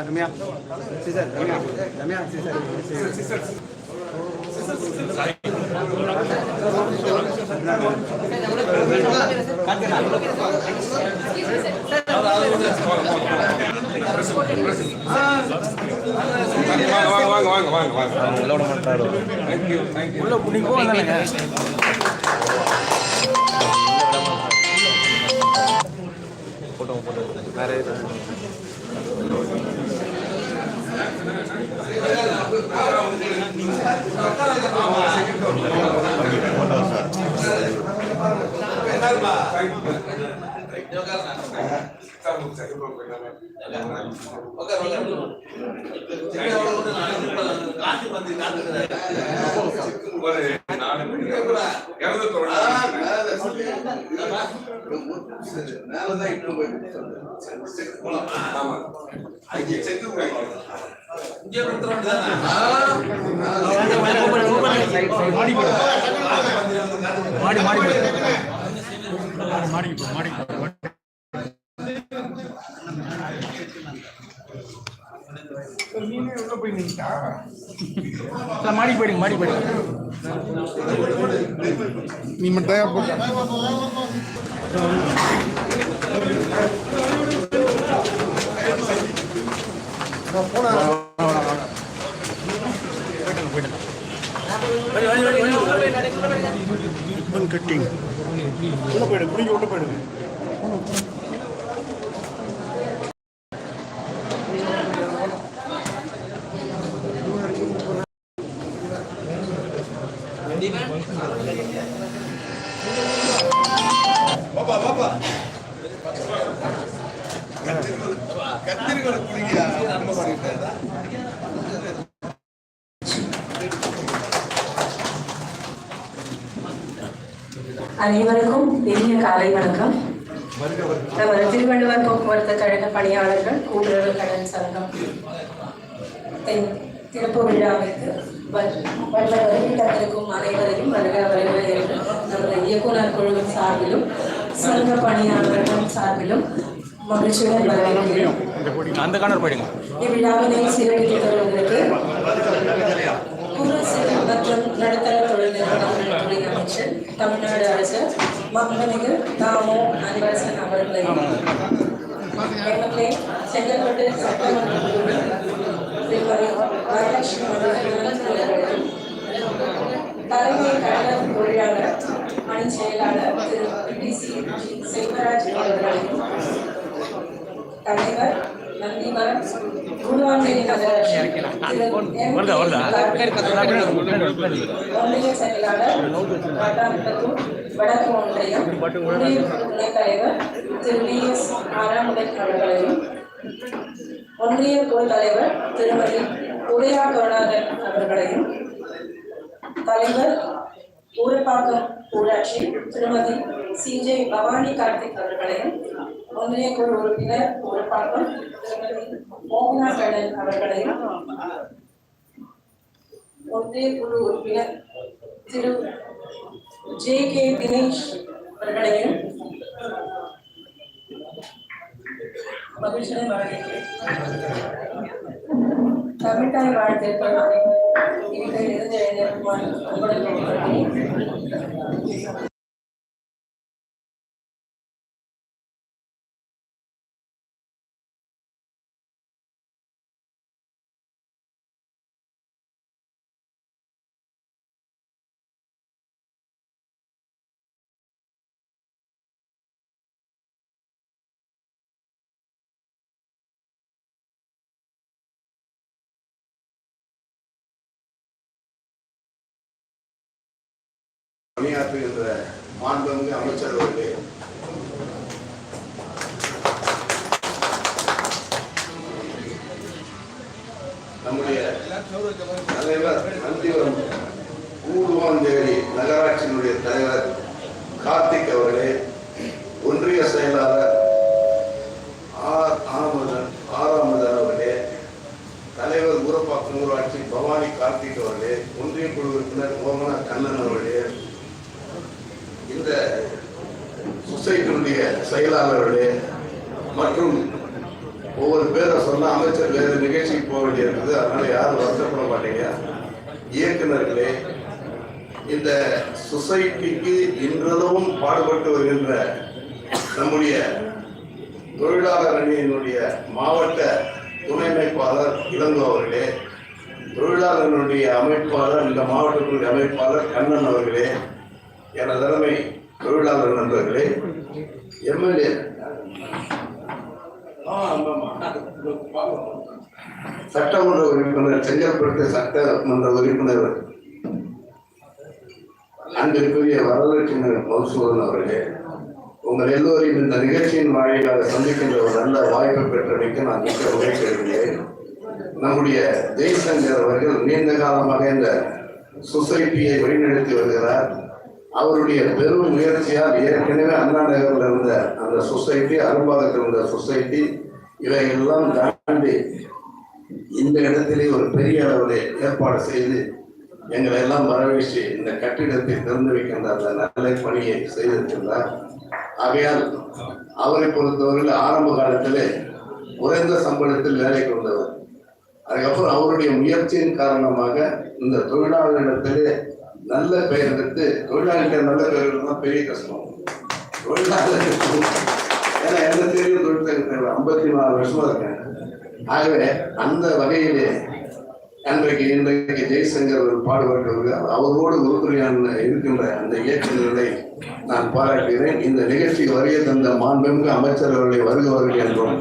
Ramya sister Ramya Ramya sister வாங்க வாங்க வாங்க வாங்க வாங்க உள்ள நீங்க ஒரு நாலு மணி இறந்து ஆமா அங்கே செத்து மாடி மாடி மாடி மாடி நீனே உள்ள போய் நின்ட்டா மாடி போயிடுங்க மாடி போயிடுங்க நீ மட்டும் தயார் கட்டிங் உள்ள போயிடு குடிக்க உள்ள போயிடுங்க அனைவருக்கும் இனிய காலை வணக்கம். நமது திருவள்ளுவர் போக்குவரத்து கழக பணியாளர்கள் கூட்டுறவு கடன் சங்கம் திறப்பு விழாவிற்கு வ- வந்த வருகை தந்திருக்கும் அனைவரையும் வருக வருக நமது இயக்குனர் குழுவின் சார்பிலும் சங்க பணியாளர்கள் சார்பிலும் மகிழ்ச்சியுடன் போயிடுங்க இவ்விழாவினை சீரழித்து தருவதற்கு குறுசிறு மற்றும் நடுத்தர தொழில் நிறுவனங்கள் துறை அமைச்சர் தமிழ்நாடு அரசு மகனிகு தாமோ அன்பரசன் அவர்களை. எம்எல்ஏ செங்கல்பட்டு சட்டமன்ற திருமதி வரலட்சுமி மதுசூதனன் தலைமை கழக பொறியாளர் அணி செயலாளர் திரு டி சி செல்வராஜ் அவர்களையும் தலைவர் வருதா, வருதா? ஒன்றிய வடக்கு ஒன்றியம் துணைத் தலைவர் திரு வி எஸ் ஆறாமுதன் அவர்களையும் ஒன்றிய குழு தலைவர் திருமதி உதயா கருணாகர் அவர்களையும் தலைவர் ஊரப்பாக்கம் ஊராட்சி திருமதி சிஜே பவானி கார்த்திக் அவர்களையும் ஒன்றிய குழு உறுப்பினர் ஊரப்பாக்கம் திருமதி மோகனா கடன் அவர்களையும் ஒன்றிய குழு உறுப்பினர் திரு ஜே கே தினேஷ் அவர்களையும் மகிழ்ச்சியுடன் வரவேற்கிறேன். தமிழ்தாய் வாழ்த்திருப்பவர்கள் இவர்கள் இருந்து எழுந்திருக்குமாறு உங்களுக்கு பணியாற்றுகின்ற மாண்புமிகு அமைச்சர் அவர்களே நம்முடைய தலைவர் நந்திவரம் ஊடுவாஞ்சேரி நகராட்சியினுடைய தலைவர் கார்த்திக் அவர்களே ஒன்றிய செயலாளர் ஆர் ஆமதன் ஆராமதன் அவர்களே தலைவர் ஊரப்பாக்கம் ஊராட்சி பவானி கார்த்திக் அவர்களே ஒன்றிய குழு உறுப்பினர் ஓமன கண்ணன் அவர்களே இந்த சொசைட்டியுடைய செயலாளர்களே மற்றும் ஒவ்வொரு பேரை சொன்ன அமைச்சர் வேறு நிகழ்ச்சிக்கு போக வேண்டியிருக்குது அதனால யாரும் வருத்தப்பட மாட்டீங்க இயக்குனர்களே இந்த சொசைட்டிக்கு இன்றளவும் பாடுபட்டு வருகின்ற நம்முடைய தொழிலாளர் அணியினுடைய மாவட்ட துணை அமைப்பாளர் இளங்கோ அவர்களே தொழிலாளர்களுடைய அமைப்பாளர் இந்த மாவட்டத்தினுடைய அமைப்பாளர் கண்ணன் அவர்களே எனது தலைமை தொழிலாளர் நண்பர்களே எம்எல்ஏ சட்டமன்ற உறுப்பினர் செங்கல்பட்டு சட்டமன்ற உறுப்பினர் அன்பிற்குரிய வரலட்சுமி மதுசூதன் அவர்களே உங்கள் எல்லோரையும் இந்த நிகழ்ச்சியின் வாயிலாக சந்திக்கின்ற ஒரு நல்ல வாய்ப்பை பெற்றமைக்கு நான் மகிழ்ச்சி அடைகிறேன். நம்முடைய ஜெய்சங்கர் அவர்கள் நீண்ட காலமாக இந்த சொசைட்டியை வழிநடத்தி வருகிறார். அவருடைய பெரும் முயற்சியால் ஏற்கனவே அண்ணா நகரில் இருந்த அந்த சொசைட்டி அரும்பாகத்தில் இருந்த சொசைட்டி இவையெல்லாம் தாண்டி இந்த இடத்திலே ஒரு பெரிய அளவில் ஏற்பாடு செய்து எங்களை எல்லாம் வரவேற்று இந்த கட்டிடத்தை திறந்து வைக்கின்ற அந்த நல்ல பணியை செய்திருக்கின்றார். ஆகையால் அவரை பொறுத்தவரையில் ஆரம்ப காலத்திலே குறைந்த சம்பளத்தில் வேலை கொண்டவர். அதுக்கப்புறம் அவருடைய முயற்சியின் காரணமாக இந்த தொழிலாளர்களிடத்திலே நல்ல பெயர் எடுத்து தொழிலாளிகள் நல்ல பெயர் தான் பெரிய கஷ்டம். தொழிலாளர்கள் ஏன்னா எந்த தெரியும் தொழிற்சங்கத்தில் ஐம்பத்தி நாலு வருஷமா இருக்கேன். ஆகவே அந்த வகையிலே அன்றைக்கு இன்றைக்கு ஜெய்சங்கர் அவர்கள் பாடுபட்டு அவரோடு உறுதுணையான இருக்கின்ற அந்த இயக்குநர்களை நான் பாராட்டுகிறேன். இந்த நிகழ்ச்சிக்கு வருகை தந்த மாண்புமிகு அமைச்சர் அவர்களை வருக வருக என்றும்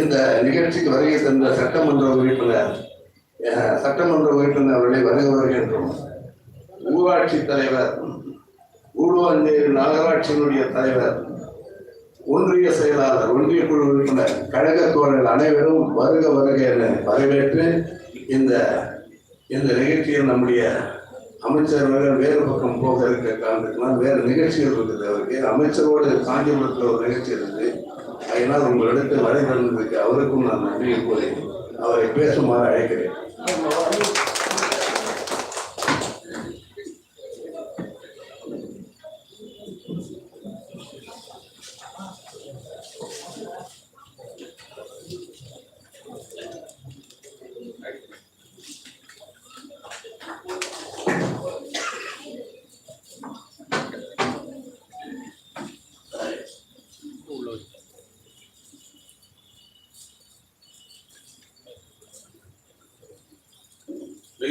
இந்த நிகழ்ச்சிக்கு வருகை தந்த சட்டமன்ற உறுப்பினர் சட்டமன்ற உறுப்பினர் அவர்களை வருக வருக என்றும் ஊராட்சி தலைவர் ஊடுவாஞ்சேரி நகராட்சியினுடைய தலைவர் ஒன்றிய செயலாளர் ஒன்றிய குழு உறுப்பினர் கழக தோழர்கள் அனைவரும் வருக வருக என வரவேற்று இந்த இந்த நிகழ்ச்சியில் நம்முடைய அமைச்சர் வேறு பக்கம் போக இருக்க வேறு நிகழ்ச்சிகள் இருக்குது. அவருக்கு அமைச்சரோடு காஞ்சிபுரத்தில் ஒரு நிகழ்ச்சி இருக்குது. அதனால் உங்களிடத்தில் வரை தந்திருக்கு அவருக்கும் நான் நன்றி கூறி அவரை பேசுமாறு அழைக்கிறேன்.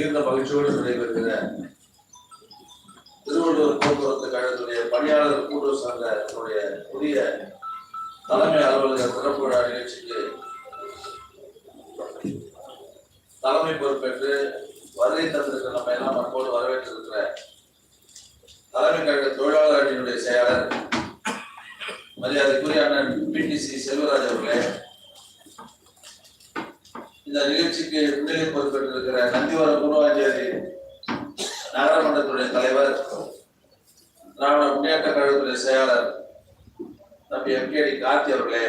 மிகுந்த மகிழ்ச்சியோடு நடைபெறுகிற திருவள்ளூர் போக்குவரத்து கழகத்துடைய பணியாளர் கூட்டுறவு சங்கத்தினுடைய புதிய தலைமை அலுவலக சிறப்பு விழா நிகழ்ச்சிக்கு தலைமை பொறுப்பேற்று வருகை தந்திருக்கிற நம்ம எல்லாம் அப்போது வரவேற்றிருக்கிற தலைமை கழக தொழிலாளர் அணியினுடைய செயலாளர் மரியாதைக்குரிய அண்ணன் பிடிசி செல்வராஜ் அவர்களே இந்த நிகழ்ச்சிக்கு முன்னிலை பொறுப்பேற்றிருக்கிற நந்திவரம் குருவாஞ்சேரி நகரமன்றத்துடைய தலைவர் திராவிட முன்னேற்ற கழகத்துடைய செயலாளர் தம்பி எம்கேடி கார்த்தி அவர்களே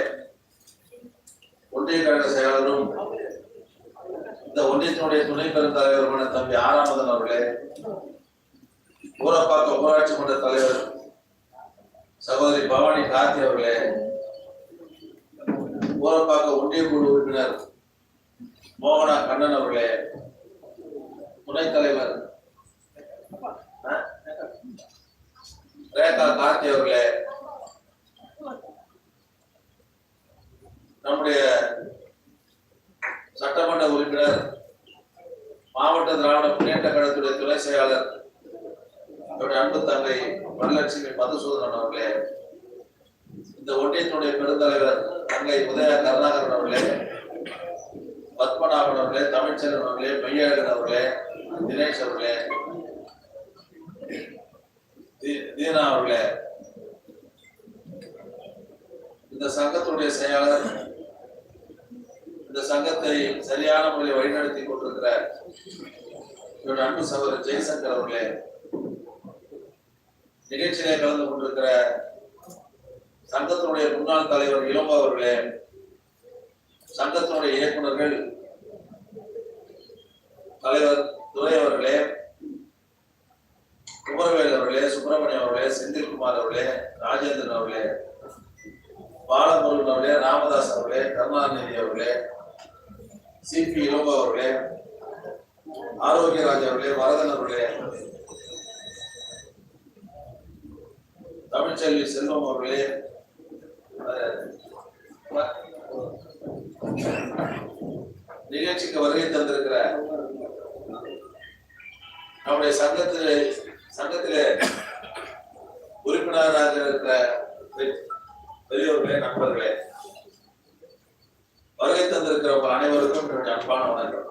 ஒன்றிய கழக செயலாளரும் இந்த ஒன்றியத்தினுடைய துணை பெருந்தலைவருமான தம்பி ஆராமதன் அவர்களே ஊரப்பாக்க ஊராட்சி மன்ற தலைவர் சகோதரி பவானி கார்த்தி அவர்களே ஊரப்பாக்க ஒன்றிய குழு உறுப்பினர் மோகனா கண்ணன் அவர்களே துணைத் தலைவர் ஆ? ரேகா கார்த்தி அவர்களே நம்முடைய சட்டமன்ற உறுப்பினர் மாவட்ட திராவிட முன்னேற்ற கழகத்துடைய துணை செயலாளர் என்னுடைய அன்பு தங்கை வரலட்சுமி மதுசூதனன் அவர்களே இந்த ஒன்றியத்தினுடைய பெருந்தலைவர் தங்கை உதய கருணாகரன் அவர்களே பத்மநாபன் அவர்களே தமிழ்ச்செல்வன் அவர்களே மெய்யழகன் அவர்களே தினேஷ் அவர்களே தீனா அவர்களே இந்த சங்கத்துடைய செயலர் இந்த சங்கத்தை சரியான முறையில் வழிநடத்தி கொண்டிருக்கிற என்னுடைய அன்பு சகோதரர் ஜெய்சங்கர் அவர்களே நிகழ்ச்சியிலே கலந்து கொண்டிருக்கிற சங்கத்தினுடைய முன்னாள் தலைவர் இளம்போ அவர்களே சங்கத்தினுடைய இயக்குநர்கள் தலைவர் துறை அவர்களே குமரவேல் அவர்களே சுப்பிரமணியம் அவர்களே செந்தில்குமார் அவர்களே ராஜேந்திரன் அவர்களே பாலமுருகன் அவர்களே ராமதாஸ் அவர்களே கருணாநிதி அவர்களே சிபி இளம்பா அவர்களே ஆரோக்கியராஜ் அவர்களே வரதன் அவர்களே தமிழ்ச்செல்வி செல்வம் அவர்களே நிகழ்ச்சிக்கு வருகை தந்திருக்கிற நம்முடைய சங்கத்திலே சங்கத்துல உறுப்பினராக இருக்கிற பெரியோர்களே நண்பர்களே வருகை தந்திருக்கிற அனைவருக்கும் என்னுடைய அன்பான வணக்கம்.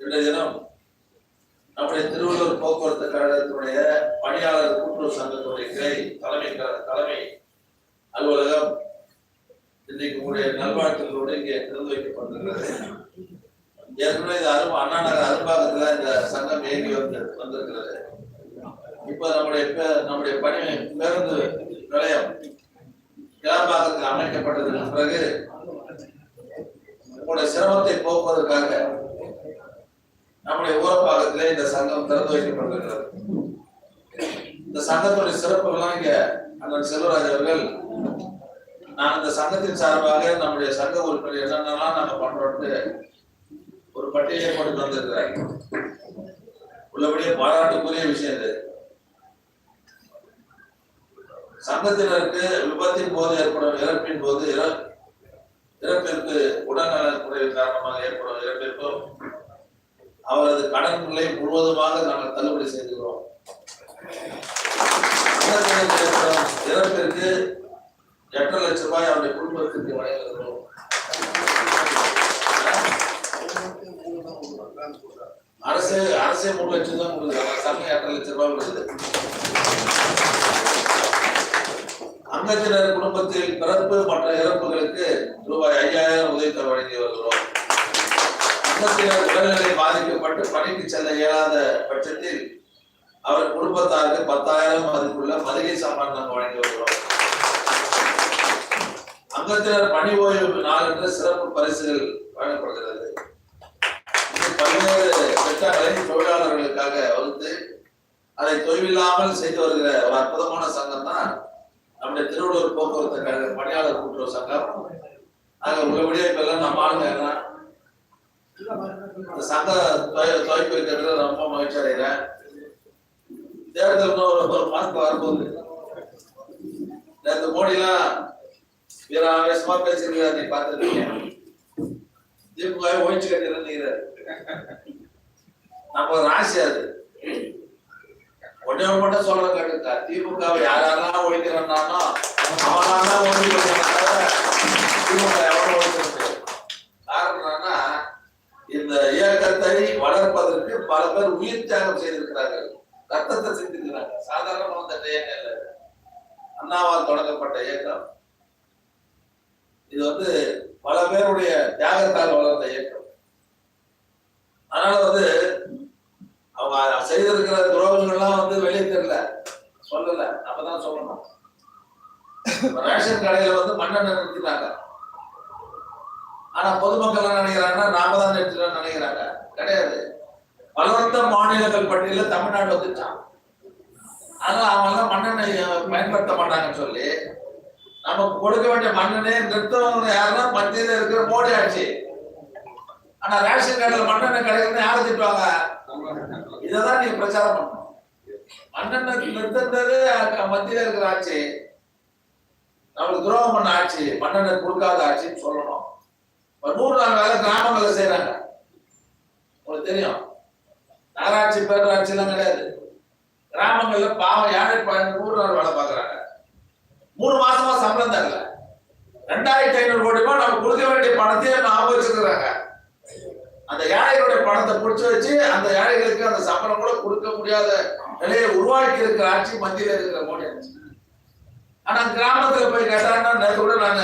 இன்றைய தினம் நம்முடைய திருவள்ளூர் போக்குவரத்து கழகத்தினுடைய பணியாளர் கூட்டுறவு சங்கத்துடைய கிளை தலைமை தலைமை அலுவலகம் இன்றைக்கு உங்களுடைய நல்வாழ்த்துக்களோடு இங்கே திறந்து வைக்கப்பட்டிருக்கிறது ஏற்கனவே இது அரும்பு அண்ணா நகர் அரும்பாக்கத்துல இந்த சங்கம் இயங்கி வந்து வந்திருக்கிறது. இப்ப நம்முடைய நம்முடைய பணி பேருந்து நிலையம் கிளம்பாக்கத்தில் அமைக்கப்பட்டதற்கு பிறகு உங்களுடைய சிரமத்தை போக்குவதற்காக நம்முடைய ஊரப்பாகத்திலே இந்த சங்கம் திறந்து வைக்கப்படுகிறது இந்த சங்கத்துடைய சிறப்புகள்லாம் இங்க அண்ணன் செல்வராஜ் அவர்கள் நான் இந்த சங்கத்தின் சார்பாக நம்முடைய சங்க உறுப்பினர் என்னென்னலாம் நாங்க பண்றோம்னு ஒரு பட்டியலை கொண்டு வந்திருக்கிறாங்க உள்ளபடியே பாராட்டுக்குரிய விஷயம் இது. சங்கத்தினருக்கு விபத்தின் போது ஏற்படும் இறப்பின் போது இறப்பிற்கு உடல்நலக் குறைவு காரணமாக ஏற்படும் இறப்பிற்கும் அவரது கடன்களை முழுவதுமாக நாங்கள் தள்ளுபடி செய்துகிறோம். ஏற்படும் இறப்பிற்கு எட்டரை லட்சம் ரூபாய் அவருடைய குடும்பத்திற்கு வழங்குகிறோம். அரசு அரசே மூணு லட்சம் தான் கொடுக்குறாங்க சங்கம் எட்டரை லட்சம் ரூபாய் கொடுக்குது. அங்கத்தினர் குடும்பத்தில் பிறப்பு மற்ற இறப்புகளுக்கு ரூபாய் ஐயாயிரம் உதவித்தொகை வழங்கி வருகிறோம். அங்கத்தினர் உடல்நிலை பாதிக்கப்பட்டு பணிக்கு செல்ல இயலாத பட்சத்தில் அவர் குடும்பத்தாருக்கு பத்தாயிரம் மதிப்புள்ள மளிகை சாமான் நாங்கள் வழங்கி வருகிறோம். அங்கத்தினர் பணி ஓய்வு நாள் என்று சிறப்பு பரிசுகள் வழங்கப்படுகிறது. பல்வேறு திட்டங்களை தொழிலாளர்களுக்காக வகுத்து அதை தொய்வில்லாமல் செய்து வருகிற ஒரு அற்புதமான சங்கம் தான் நம்முடைய திருவள்ளூர் போக்குவரத்து கழக பணியாளர் கூட்டுறவு சங்கம். ஆக உள்ளபடியே இப்ப எல்லாம் நம்ம ஆளுங்க இந்த சங்க துவைப்பு இருக்கிறதுல ரொம்ப மகிழ்ச்சி அடைகிறேன். தேர்தல் ஒரு ஒரு மாசம் வரும்போது நேற்று மோடிலாம் வீர ஆவேசமா பேசிருக்கிறார் நீ பார்த்துருக்கீங்க திமுக ஓய்ச்சி கட்டிருந்தீங்க நம்ம ஒரு ராசி அது. ஒன்னே மட்டும் சொல்ற கேட்டுக்கா திமுக யார் யாரெல்லாம் ஒழிக்கிறானோ அவனால ஒழிக்க திமுக எவ்வளவு ஒழிக்கிறது காரணம் என்னன்னா இந்த இயக்கத்தை வளர்ப்பதற்கு பல பேர் உயிர் தியாகம் செய்திருக்கிறார்கள். ரத்தத்தை சிந்திக்கிறாங்க. சாதாரண வந்த இயக்கம் இல்லை அண்ணாவால் தொடங்கப்பட்ட இயக்கம். இது வந்து பல பேருடைய தியாகத்தால் வளர்ந்த இயக்கம். அதனால வந்து அவங்க செய்திருக்கிற துரோகங்கள்லாம் வந்து வெளியே தெரியல. சொல்லல. அப்பதான் சொல்லணும். ரேஷன் கடையில வந்து மண்ணெண்ணெய் நிறுத்தினாங்க ஆனா பொதுமக்கள் என்ன நினைக்கிறாங்கன்னா நாம தான் நிறுத்தினோம் நினைக்கிறாங்க. கிடையாது. வளர்ந்த மாநிலங்கள் பட்டியல தமிழ்நாடு வந்துட்டான். அதனால அவங்க எல்லாம் மண்ணெண்ணெய் பயன்படுத்த மாட்டாங்கன்னு சொல்லி நமக்கு கொடுக்க வேண்டிய மண்ணெண்ணெய் நிறுத்தவங்க யாருன்னா மத்தியில இருக்கிற மோடி ஆட்சி. ஆனா ரேஷன் கடையில மண்ணெண்ணெய் கிடைக்குதுன்னு யாரை திட்டுவாங்க? இததான் நீங்க பிரச்சாரம் பண்ணணும். மண்ணெண்ணெய் நிறுத்தது மத்தியில இருக்கிற ஆட்சி. நம்மளுக்கு துரோகம் பண்ண ஆட்சி மண்ணெண்ணெய் கொடுக்காத ஆட்சின்னு சொல்லணும். நூறு நாள் வேலை கிராமங்களை செய்யறாங்க உங்களுக்கு தெரியும். நகராட்சி பேரூராட்சி எல்லாம் கிடையாது. கிராமங்கள்ல பாவம் ஏழை பையன் நூறு நாள் வேலை பாக்குறாங்க மூணு மாசமா சம்பளம் தரல. ரெண்டாயிரத்தி ஐநூறு கோடி ரூபாய் நம்ம கொடுக்க வேண்டிய பணத்தையே ஞாபகம் வச்சிருக்கிறாங்க. அந்த ஏழைகளுடைய பணத்தை பிடிச்சு வச்சு அந்த ஏழைகளுக்கு அந்த சம்பளம் கூட கொடுக்க முடியாத நிலையை உருவாக்கி இருக்கிற ஆட்சி மத்தியில் இருக்கிற மோடி ஆட்சி. ஆனா கிராமத்துல போய் கேட்டாங்கன்னா நேற்று கூட நான்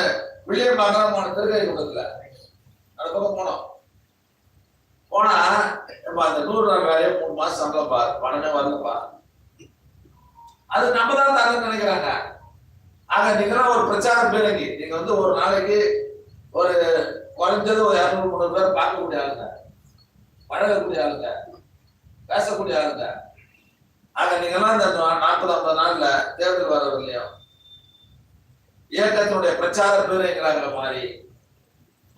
வில்லியம் மகரமான திருக்கை கொடுக்கல அந்த பக்கம் போனோம். போனா நம்ம அந்த நூறு நாள் வேலையை மூணு மாசம் சம்பளம் பாரு பணமே வரலப்பா அது நம்ம தான் தரணும்னு நினைக்கிறாங்க. ஆக நீங்களாம் ஒரு பிரச்சாரம் பேரங்கி. நீங்க வந்து ஒரு நாளைக்கு ஒரு குறைஞ்சது ஒரு இரநூறு முந்நூறு பேர் பார்க்கக்கூடிய ஆளுங்க பழகக்கூடிய ஆளுங்க பேசக்கூடிய ஆளுங்க. ஆக நீங்கெல்லாம் இந்த நாற்பது ஐம்பது நாள்ல தேர்தல் வரவில்லையும் இயக்கத்தினுடைய பிரச்சார பீரங்களாக மாறி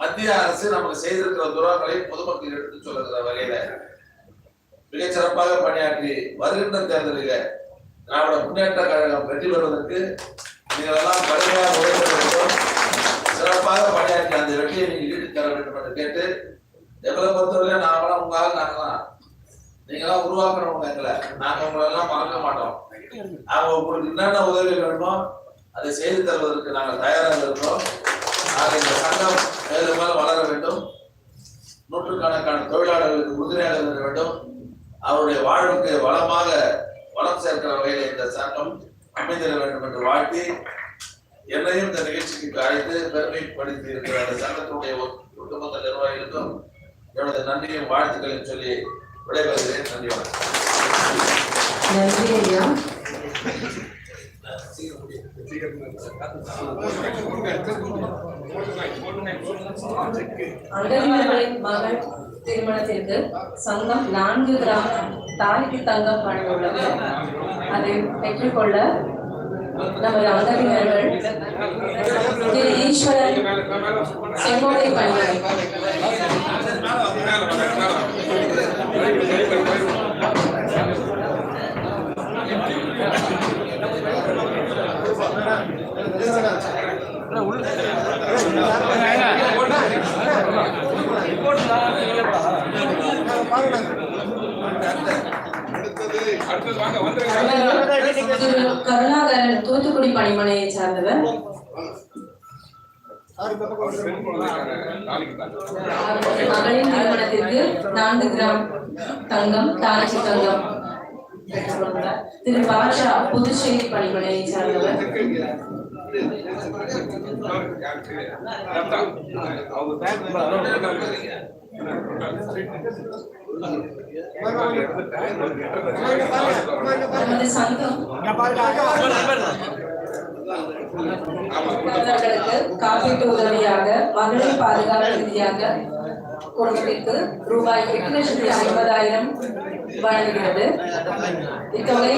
மத்திய அரசு நமக்கு செய்திருக்கிற துரோகங்களை பொதுமக்கள் எடுத்து சொல்லுகிற வகையில மிகச் சிறப்பாக பணியாற்றி வருகின்ற தேர்தலில் திராவிட முன்னேற்ற கழகம் வெற்றி பெறுவதற்கு நீங்கள் எல்லாம் கடுமையாக உழைக்க வேண்டும். சிறப்பாக பணியாற்றி அந்த வெற்றியை நீங்கள் ஈடு வேண்டும் என்று கேட்டு எவ்வளவு பொறுத்தவரை நாங்களாம் உங்களால் நாங்களாம் நீங்களாம் உருவாக்குறவங்க எங்களை. நாங்க உங்களை எல்லாம் மறக்க மாட்டோம். அவங்க உங்களுக்கு என்னென்ன உதவி வேணுமோ அதை செய்து தருவதற்கு நாங்கள் தயாராக இருக்கிறோம். நாங்கள் இந்த சங்கம் மேலும் மேலும் வளர வேண்டும். நூற்றுக்கணக்கான தொழிலாளர்களுக்கு உறுதுணையாக இருக்க வேண்டும். அவருடைய வாழ்வுக்கு வளமாக வளம் சேர்க்கிற வகையில் இந்த சங்கம் அமைந்திட வேண்டும் என்று வாழ்த்தி என்னையும் இந்த நிகழ்ச்சிக்கு அழைத்து பெருமைப்படுத்தி இருக்கிற அந்த சங்கத்தினுடைய ஒட்டுமொத்த நிர்வாகிகளுக்கும் எனது நன்றியும் வாழ்த்துக்களையும் சொல்லி விடைபெறுகிறேன். நன்றி வணக்கம். நன்றி ஐயா. அங்கன்வாடிகளின் மகள் திருமணத்திற்கு சங்கம் நான்கு கிராம் தாலிக்கு தங்கம் வழங்கியுள்ளது. அதை பெற்றுக்கொள்ள நமது அங்கவினர்கள் திரு ஈஸ்வரன் செங்கோடை பணியாளர். அடுத்தது வாங்க வந்துருங்க. திரு கருணாகரன் தூத்துக்குடி பணிமனையை சார்ந்தவர் மகளின் திருமணத்திற்கு நான்கு கிராம் தங்கம் தாராசி தங்கம் திரு பாஷா புதுச்சேரி பணிமனையை சார்ந்தவர் நமது சங்கம் காப்பீட்டு உதவியாக மகளிர் பாதுகாப்பு ரீதியாக குடும்பத்திற்கு ரூபாய் எட்டு லட்சத்தி ஐம்பதாயிரம் வழங்குகிறது. இத்தொகை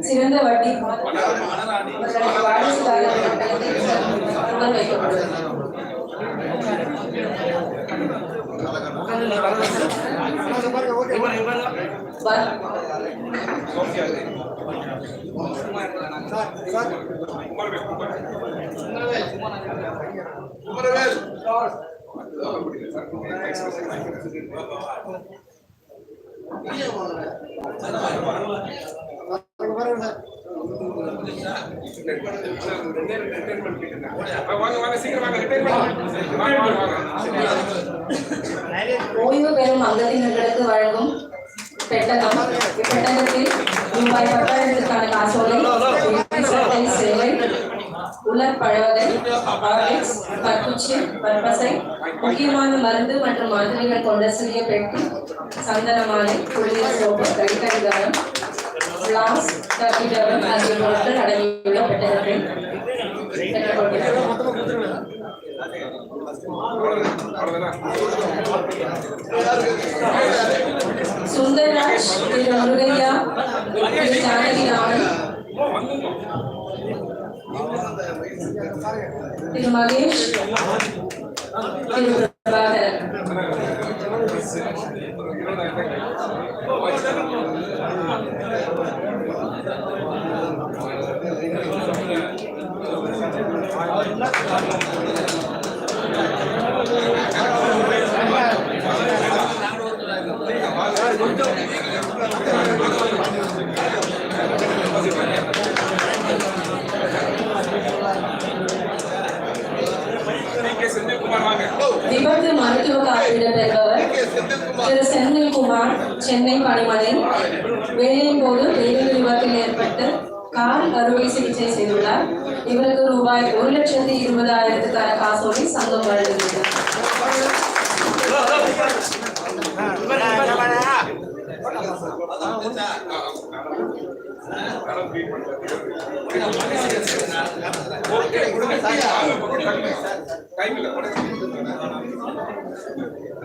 சிறந்த வட்டி அவர்களுக்கு வாரிசுதாரர் வாங்க வாங்க சீக்கிரம் வாங்க ஓய்வு பெறும் அங்கத்தினர்களுக்கு வழங்கும் பெட்டகம் இப்பெட்டகத்தில் ரூபாய் பத்தாயிரத்துக்கான காசோலை சேவை உலர் பழவதை ஆர்டெக்ஸ் கற்குச்சி பற்பசை முக்கியமான மருந்து மற்றும் மாத்திரைகள் கொண்ட சிறிய பெட்டி சந்தன மாலை குளியல் சோப்பு கைக்கடிகாரம் ஆகிய பொருட்கள் அடங்கியுள்ள பெட்டகத்தை பெற்றுக்கொள்கிறோம் திரு முருகையா திரு ஜானகிராமன் திரு மகேஷ் திரு பிரபாகரன் திரு செந்தில்குமார் சென்னை பணிமனை வேலையின் போது ரயில் விபத்தில் ஏற்பட்டு கால் அறுவை சிகிச்சை செய்துள்ளார். இவருக்கு ரூபாய் ஒரு லட்சத்தி இருபதாயிரத்துக்கான காசோலை சங்கம் வழங்குகிறது.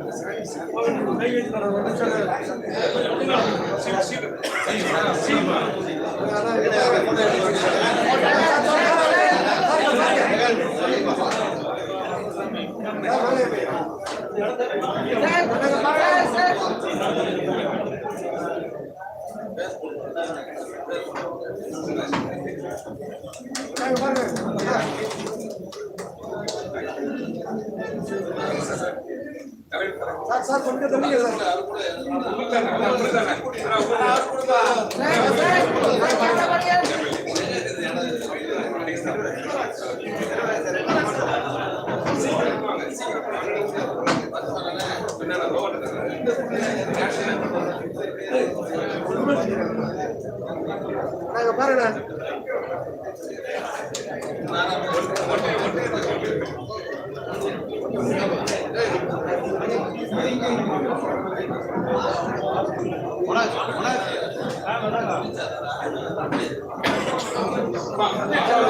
Gracias. அனைவரையும் கைவிட்டு Thank you.